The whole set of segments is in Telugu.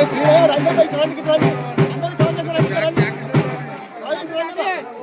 రండి రండి రండి రండి రండి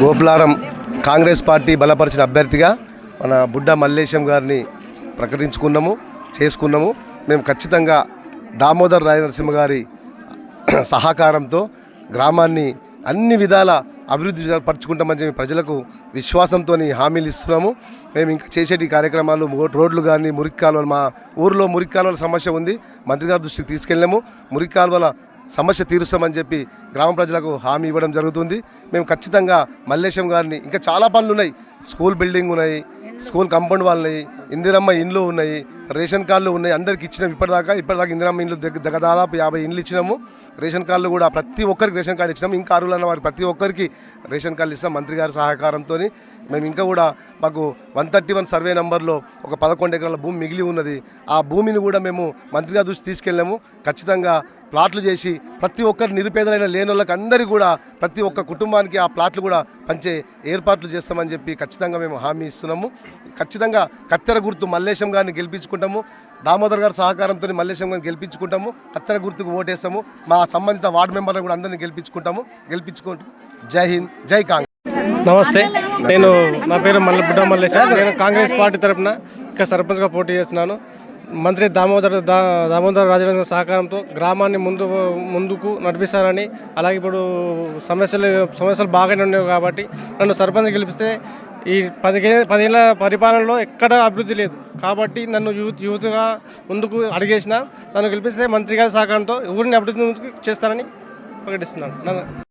గోపులారం కాంగ్రెస్ పార్టీ బలపరిచిన అభ్యర్థిగా మన బుడ్డ మల్లేశం గారిని ప్రకటించుకున్నాము చేసుకున్నాము. మేము ఖచ్చితంగా దామోదర్ రాయనరసింహ గారి సహకారంతో గ్రామాన్ని అన్ని విధాల అభివృద్ధి పరచుకుంటామని చెప్పి ప్రజలకు విశ్వాసంతో హామీలు ఇస్తున్నాము. మేము ఇంకా చేసేటి కార్యక్రమాలు రోడ్లు కానీ మురికి కాలువలు మా ఊరిలో మురికి కాలువల సమస్య ఉంది. మంత్రి గారి దృష్టికి తీసుకెళ్ళాము. మురికి కాలువల సమస్య తీరుస్తామని చెప్పి గ్రామ ప్రజలకు హామీ ఇవ్వడం జరుగుతుంది. మేము ఖచ్చితంగా మల్లేశం గారిని ఇంకా చాలా పనులు ఉన్నాయి. స్కూల్ బిల్డింగ్ ఉన్నాయి స్కూల్ కంపౌండ్ వాళ్ళు ఉన్నాయి ఇందిరమ్మ ఇండ్లు ఉన్నాయి రేషన్ కార్డులు ఉన్నాయి అందరికి ఇచ్చినాం. ఇప్పటిదాకా ఇప్పటిదాకా ఇందిరమ్మ ఇండ్లు దగ్గర దాదాపు యాభై ఇండ్లు ఇచ్చినాము. రేషన్ కార్డులు కూడా ప్రతి ఒక్కరికి రేషన్ కార్డు ఇచ్చినాము. ఇంకా అర్హులన్న వారికి ప్రతి ఒక్కరికి రేషన్ కార్డులు ఇస్తాం మంత్రి గారి సహకారంతో మేము ఇంకా కూడా మాకు వన్ థర్టీ వన్ సర్వే నెంబర్లో ఒక పదకొండు ఎకరాల భూమి మిగిలి ఉన్నది. ఆ భూమిని కూడా మేము మంత్రి గారి దృష్టి తీసుకెళ్ళాము. ఖచ్చితంగా ప్లాట్లు చేసి ప్రతి ఒక్కరు నిరుపేదలైన లేని వాళ్ళకి అందరికీ కూడా ప్రతి ఒక్క కుటుంబానికి ఆ ప్లాట్లు కూడా పంచే ఏర్పాట్లు చేస్తామని చెప్పి ఖచ్చితంగా మేము హామీ ఇస్తున్నాము. ఖచ్చితంగా కత్తెర గుర్తు మల్లేశం గారిని గెలిపించుకుంటాము. దామోదర్ గారి సహకారంతో మల్లేశం గారిని గెలిపించుకుంటాము. కత్తెర గుర్తుకు ఓటేస్తాము. మా సంబంధిత వార్డు మెంబర్లను కూడా అందరినీ గెలిపించుకుంటాము. గెలిపించుకుంటూ జై హింద్ జై కాంగ్రెస్ నమస్తే. నేను నా పేరు మల్ల బుడ్డ మల్లేశ. నేను కాంగ్రెస్ పార్టీ తరఫున ఇక్కడ సర్పంచ్గా పోటీ చేస్తున్నాను. మంత్రి దామోదర్ దా దామోదర్ రాజేంద్ర సహకారంతో గ్రామాన్ని ముందు ముందుకు నడిపిస్తానని అలాగే ఇప్పుడు సమస్యలు సమస్యలు బాగానే ఉన్నాయి కాబట్టి నన్ను సర్పంచ్ గెలిపిస్తే ఈ పదిహే పదేళ్ళ పరిపాలనలో ఎక్కడ అభివృద్ధి లేదు. కాబట్టి నన్ను యూత్ యూత్గా ముందుకు అడిగేసిన నన్ను గెలిపిస్తే మంత్రి గారి సహకారంతో ఊరిని అభివృద్ధి ముందుకు చేస్తానని ప్రకటిస్తున్నాను. నన్ను